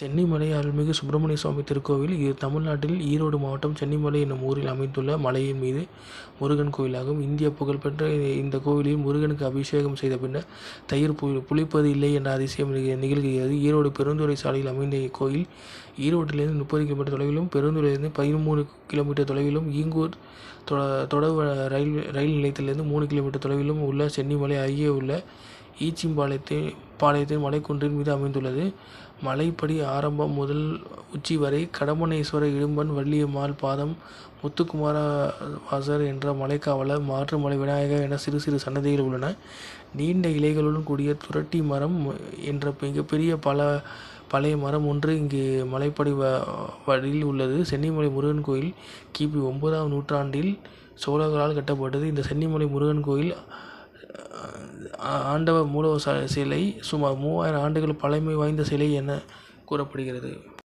சென்னிமலை அருள்மிகு சுப்பிரமணிய சுவாமி திருக்கோவில். இது தமிழ்நாட்டில் ஈரோடு மாவட்டம் சென்னிமலை என்னும் ஊரில் அமைந்துள்ள மலையின் மீது முருகன் கோவிலாகும். இந்திய புகழ்பெற்ற இந்த கோவிலில் முருகனுக்கு அபிஷேகம் செய்த பின்னர் தயிர் பு புளிப்பது இல்லை என்ற அதிசயம் நிக- நிகழ்கிறது. ஈரோடு பெருந்துறை சாலையில் அமைந்த இக்கோயில் ஈரோட்டிலிருந்து முப்பது கிலோமீட்டர் தொலைவிலும் பெருந்துறையிலிருந்து பதிமூணு கிலோமீட்டர் தொலைவிலும் ஈங்கூர் தொட தொடர் ரயில் ரயில் நிலையத்திலிருந்து மூணு கிலோமீட்டர் தொலைவிலும் உள்ள சென்னிமலை அருகே உள்ள ஈச்சிம்பாளையத்தை பாளையத்தின் மலைக்குன்றின் மீது அமைந்துள்ளது. மலைப்படி ஆரம்பம் முதல் உச்சி வரை கடம்பனேஸ்வர இடும்பன் வள்ளியம்மாள் பாதம் முத்துக்குமார வாசர் என்ற மலைக்காவலர் மாற்றுமலை விநாயகர் என சிறு சிறு சன்னதிகள் உள்ளன. நீண்ட இலைகளுடன் கூடிய துரட்டி மரம் என்ற மிகப்பெரிய பல பழைய மரம் ஒன்று இங்கு மலைப்படி வ வழியில் உள்ளது. சென்னிமலை முருகன் கோயில் கிபி ஒன்பதாம் நூற்றாண்டில் சோழர்களால் கட்டப்பட்டது. இந்த சென்னிமலை முருகன் கோயில் ஆண்டவர் மூலவர் ச- சிலை சுமார் மூவாயிரம் ஆண்டுகள் பழமை வாய்ந்த சிலை என கூறப்படுகிறது.